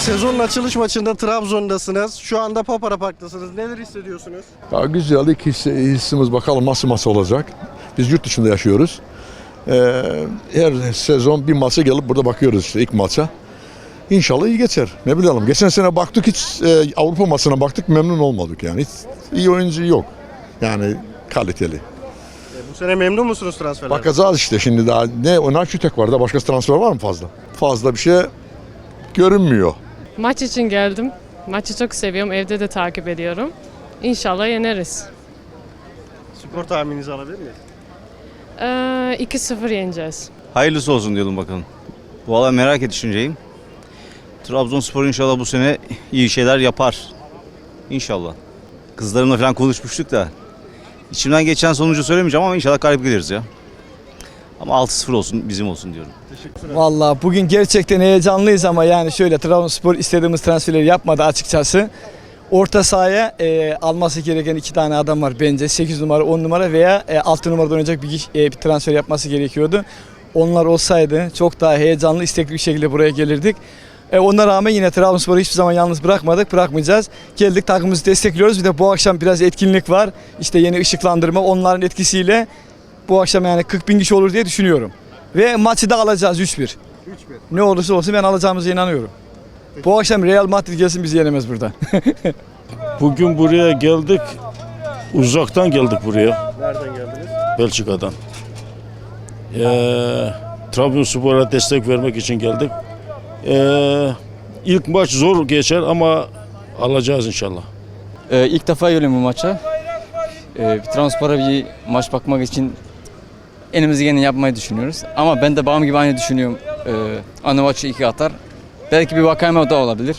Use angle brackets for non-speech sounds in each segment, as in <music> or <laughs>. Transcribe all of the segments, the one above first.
Sezonun açılış maçında Trabzon'dasınız. Şu anda Papara Park'tasınız. Neler hissediyorsunuz? Ya güzel ilk hissi- hissimiz bakalım nasıl maç olacak. Biz yurt dışında yaşıyoruz. Ee, her sezon bir maça gelip burada bakıyoruz işte ilk maça. İnşallah iyi geçer. Ne bilelim. Geçen sene baktık hiç e, Avrupa maçına baktık memnun olmadık yani. Hiç iyi oyuncu yok. Yani kaliteli. E, bu sene memnun musunuz transferlerden? Bakacağız işte şimdi daha ne Öner Kütek var da başka transfer var mı fazla? Fazla bir şey görünmüyor. Maç için geldim. Maçı çok seviyorum. Evde de takip ediyorum. İnşallah yeneriz. Skor tahmininizi alabilir miyiz? Ee, 2-0 yeneceğiz. Hayırlısı olsun diyelim bakalım. Valla merak et düşünceyim. Trabzonspor inşallah bu sene iyi şeyler yapar. İnşallah. Kızlarımla falan konuşmuştuk da. İçimden geçen sonucu söylemeyeceğim ama inşallah galip geliriz ya. Ama 6-0 olsun bizim olsun diyorum. Vallahi bugün gerçekten heyecanlıyız ama yani şöyle Trabzonspor istediğimiz transferleri yapmadı açıkçası. Orta sahaya e, alması gereken iki tane adam var bence. 8 numara, 10 numara veya e, 6 numarada oynayacak bir, e, bir transfer yapması gerekiyordu. Onlar olsaydı çok daha heyecanlı, istekli bir şekilde buraya gelirdik. E, ona rağmen yine Trabzonspor'u hiçbir zaman yalnız bırakmadık, bırakmayacağız. Geldik takımımızı destekliyoruz. Bir de bu akşam biraz etkinlik var. İşte yeni ışıklandırma onların etkisiyle bu akşam yani 40 bin kişi olur diye düşünüyorum. Ve maçı da alacağız 3-1. 3-1. Ne olursa olsun ben alacağımıza inanıyorum. Bu akşam Real Madrid gelsin bizi yenemez burada. <laughs> Bugün buraya geldik. Uzaktan geldik buraya. Nereden geldiniz? Belçika'dan. Ee, Trabzonspor'a destek vermek için geldik. Ee, ilk maç zor geçer ama alacağız inşallah. Ee, ilk defa geliyorum bu maça. Ee, bir transpora bir maç bakmak için elimizi yine yapmayı düşünüyoruz. Ama ben de babam gibi aynı düşünüyorum. Ee, Anuvaç'ı iki atar. Belki bir Vakayeme da olabilir.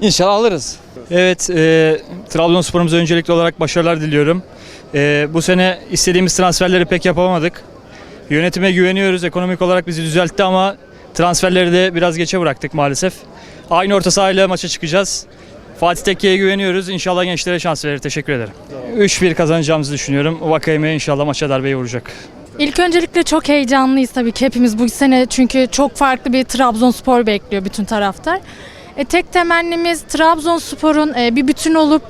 İnşallah alırız. Evet, e, Trabzonspor'umuza öncelikli olarak başarılar diliyorum. E, bu sene istediğimiz transferleri pek yapamadık. Yönetime güveniyoruz, ekonomik olarak bizi düzeltti ama transferleri de biraz geçe bıraktık maalesef. Aynı orta sahayla maça çıkacağız. Fatih Tekke'ye güveniyoruz. İnşallah gençlere şans verir. Teşekkür ederim. 3-1 kazanacağımızı düşünüyorum. Vakayeme inşallah maça darbeyi vuracak. İlk öncelikle çok heyecanlıyız tabii ki hepimiz bu sene çünkü çok farklı bir Trabzonspor bekliyor bütün taraftar. E, tek temennimiz Trabzonspor'un e, bir bütün olup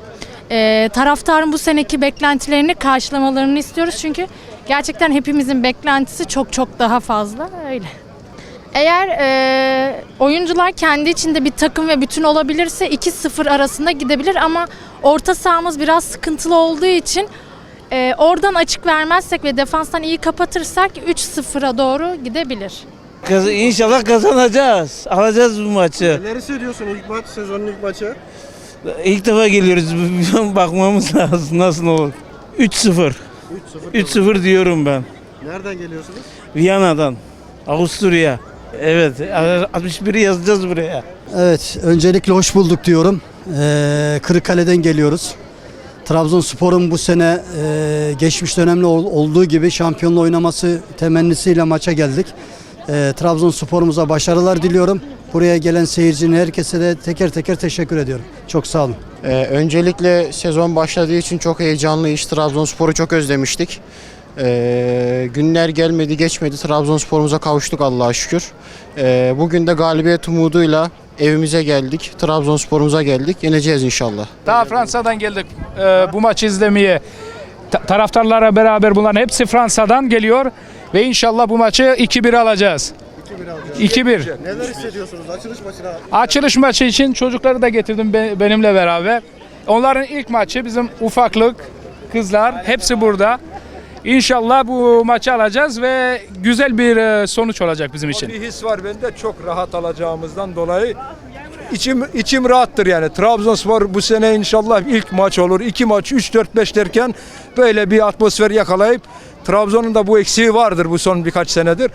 e, taraftarın bu seneki beklentilerini karşılamalarını istiyoruz çünkü gerçekten hepimizin beklentisi çok çok daha fazla öyle. Eğer e, oyuncular kendi içinde bir takım ve bütün olabilirse 2-0 arasında gidebilir ama orta sahamız biraz sıkıntılı olduğu için ee, oradan açık vermezsek ve defanstan iyi kapatırsak 3-0'a doğru gidebilir. Kaz inşallah kazanacağız. Alacağız bu maçı. Neler hissediyorsun ilk maç, sezonun ilk maçı? İlk defa geliyoruz. <laughs> Bakmamız lazım nasıl olur. 3-0. 3-0. 3-0 diyorum ben. Nereden geliyorsunuz? Viyana'dan. Avusturya. Evet. 61'i yazacağız buraya. Evet, öncelikle hoş bulduk diyorum. Ee, Kırıkkale'den geliyoruz. Trabzonspor'un bu sene e, geçmiş dönemde ol- olduğu gibi şampiyonla oynaması temennisiyle maça geldik. Ee, Trabzonspor'umuza başarılar diliyorum. Buraya gelen seyircinin herkese de teker teker teşekkür ediyorum. Çok sağ olun. Ee, öncelikle sezon başladığı için çok heyecanlıyız. Trabzonspor'u çok özlemiştik. Ee, günler gelmedi geçmedi Trabzonspor'umuza kavuştuk Allah'a şükür. Ee, bugün de galibiyet umuduyla evimize geldik. Trabzonspor'umuza geldik. Yeneceğiz inşallah. Daha Fransa'dan geldik e, bu maçı izlemeye. Ta- taraftarlara beraber bunların hepsi Fransa'dan geliyor ve inşallah bu maçı 2-1 alacağız. 2-1 alacağız. 2-1. Neler hissediyorsunuz açılış maçına? Açılış maçı için çocukları da getirdim be- benimle beraber. Onların ilk maçı bizim ufaklık, kızlar hepsi burada. İnşallah bu maçı alacağız ve güzel bir e, sonuç olacak bizim için. Bir his var bende çok rahat alacağımızdan dolayı. İçim, içim rahattır yani. Trabzonspor bu sene inşallah ilk maç olur. iki maç, 3, 4, 5 derken böyle bir atmosfer yakalayıp Trabzon'un da bu eksiği vardır bu son birkaç senedir.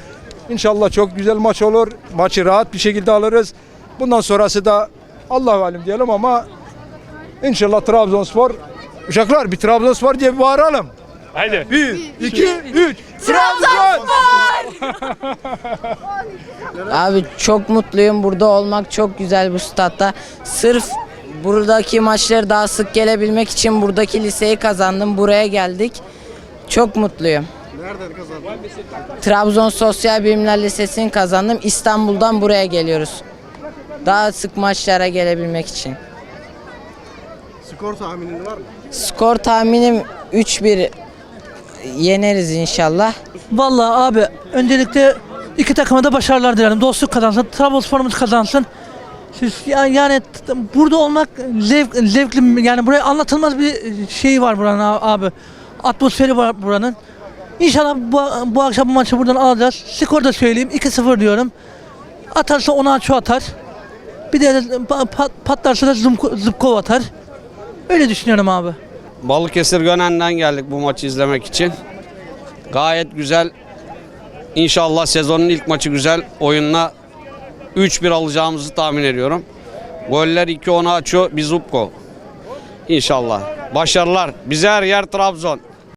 İnşallah çok güzel maç olur. Maçı rahat bir şekilde alırız. Bundan sonrası da Allah alim diyelim ama inşallah Trabzonspor Uşaklar bir Trabzonspor diye bağıralım. Haydi. 1, 2, 3. Abi çok mutluyum. Burada olmak çok güzel bu statta. Sırf buradaki maçları daha sık gelebilmek için buradaki liseyi kazandım. Buraya geldik. Çok mutluyum. Nereden kazandın? Trabzon Sosyal Bilimler Lisesi'ni kazandım. İstanbul'dan buraya geliyoruz. Daha sık maçlara gelebilmek için. Skor tahminin var mı? Skor tahminim 3-1 yeneriz inşallah. Vallahi abi öncelikle iki takıma da başarılar dilerim. Dostluk kazansın, Trabzonspor'umuz kazansın. Siz yani, yani burada olmak zevk, zevkli yani buraya anlatılmaz bir şey var buranın abi. Atmosferi var buranın. İnşallah bu, bu akşam bu maçı buradan alacağız. Skor da söyleyeyim 2-0 diyorum. Atarsa Onaçu atar. Bir de pa- pat- patlarsa da Zıpkov atar. Öyle düşünüyorum abi. Balıkesir Gönen'den geldik bu maçı izlemek için. Gayet güzel. İnşallah sezonun ilk maçı güzel oyunla 3-1 alacağımızı tahmin ediyorum. Goller 2 Onaço, bir Zubko. İnşallah. Başarılar. Bize her yer Trabzon.